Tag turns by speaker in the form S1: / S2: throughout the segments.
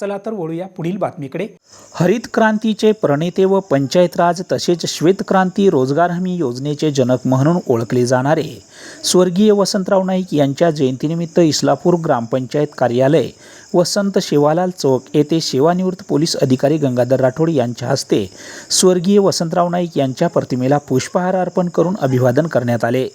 S1: चला तर वळूया पुढील बातमीकडे हरित क्रांतीचे प्रणेते व पंचायत राज तसेच श्वेत क्रांती रोजगार हमी योजनेचे जनक म्हणून ओळखले जाणारे स्वर्गीय वसंतराव नाईक यांच्या जयंतीनिमित्त इस्लापूर ग्रामपंचायत कार्यालय वसंत संत शेवालाल चौक येथे सेवानिवृत्त पोलीस अधिकारी गंगाधर राठोड यांच्या हस्ते स्वर्गीय वसंतराव नाईक यांच्या प्रतिमेला पुष्पहार अर्पण करून अभिवादन करण्यात आले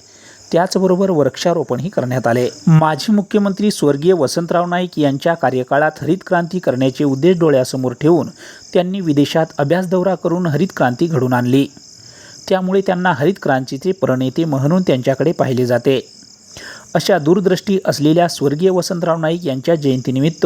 S1: त्याचबरोबर वृक्षारोपणही करण्यात आले माजी मुख्यमंत्री स्वर्गीय वसंतराव नाईक यांच्या कार्यकाळात हरित क्रांती करण्याचे उद्देश डोळ्यासमोर ठेवून त्यांनी विदेशात अभ्यास दौरा करून हरित क्रांती घडून आणली त्यामुळे त्यांना हरित क्रांतीचे प्रणेते म्हणून त्यांच्याकडे पाहिले जाते अशा दूरदृष्टी असलेल्या स्वर्गीय वसंतराव नाईक यांच्या जयंतीनिमित्त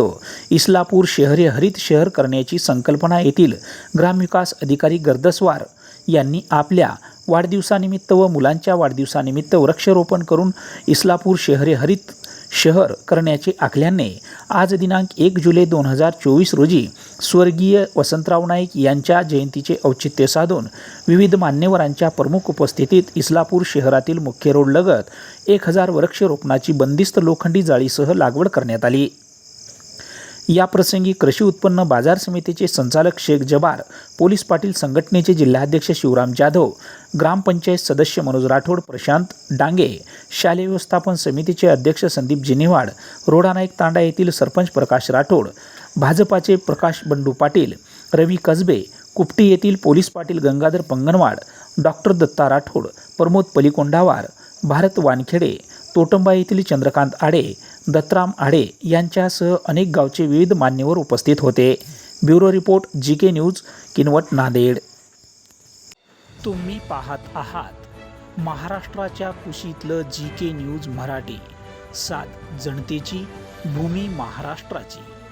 S1: इस्लापूर शहरी हरित शहर करण्याची संकल्पना येथील ग्रामविकास अधिकारी गर्दस्वार यांनी आपल्या वाढदिवसानिमित्त व मुलांच्या वाढदिवसानिमित्त वृक्षरोपण करून इस्लापूर शहरे हरित शहर करण्याचे आखल्याने आज दिनांक एक जुलै दोन हजार चोवीस रोजी स्वर्गीय वसंतराव नाईक यांच्या जयंतीचे औचित्य साधून विविध मान्यवरांच्या प्रमुख उपस्थितीत इस्लापूर शहरातील मुख्य रोडलगत एक हजार वृक्षरोपणाची बंदिस्त लोखंडी जाळीसह लागवड करण्यात आली याप्रसंगी कृषी उत्पन्न बाजार समितीचे संचालक शेख जबार पोलीस पाटील संघटनेचे जिल्हाध्यक्ष शिवराम जाधव ग्रामपंचायत सदस्य मनोज राठोड प्रशांत डांगे शालेय व्यवस्थापन समितीचे अध्यक्ष संदीप जिनेवाड रोडानाईक तांडा येथील सरपंच प्रकाश राठोड भाजपाचे प्रकाश बंडू पाटील रवी कसबे कुपटी येथील पोलीस पाटील गंगाधर पंगणवाड डॉक्टर दत्ता राठोड प्रमोद पलिकोंडावार भारत वानखेडे तोटंबा येथील चंद्रकांत आडे दत्तराम आडे यांच्यासह अनेक गावचे विविध मान्यवर उपस्थित होते bureau report G K news Kinwat Nanded तुम्ही पाहत आहात महाराष्ट्राच्या कुशीतलं जी के न्यूज मराठी सात जनतेची भूमी महाराष्ट्राची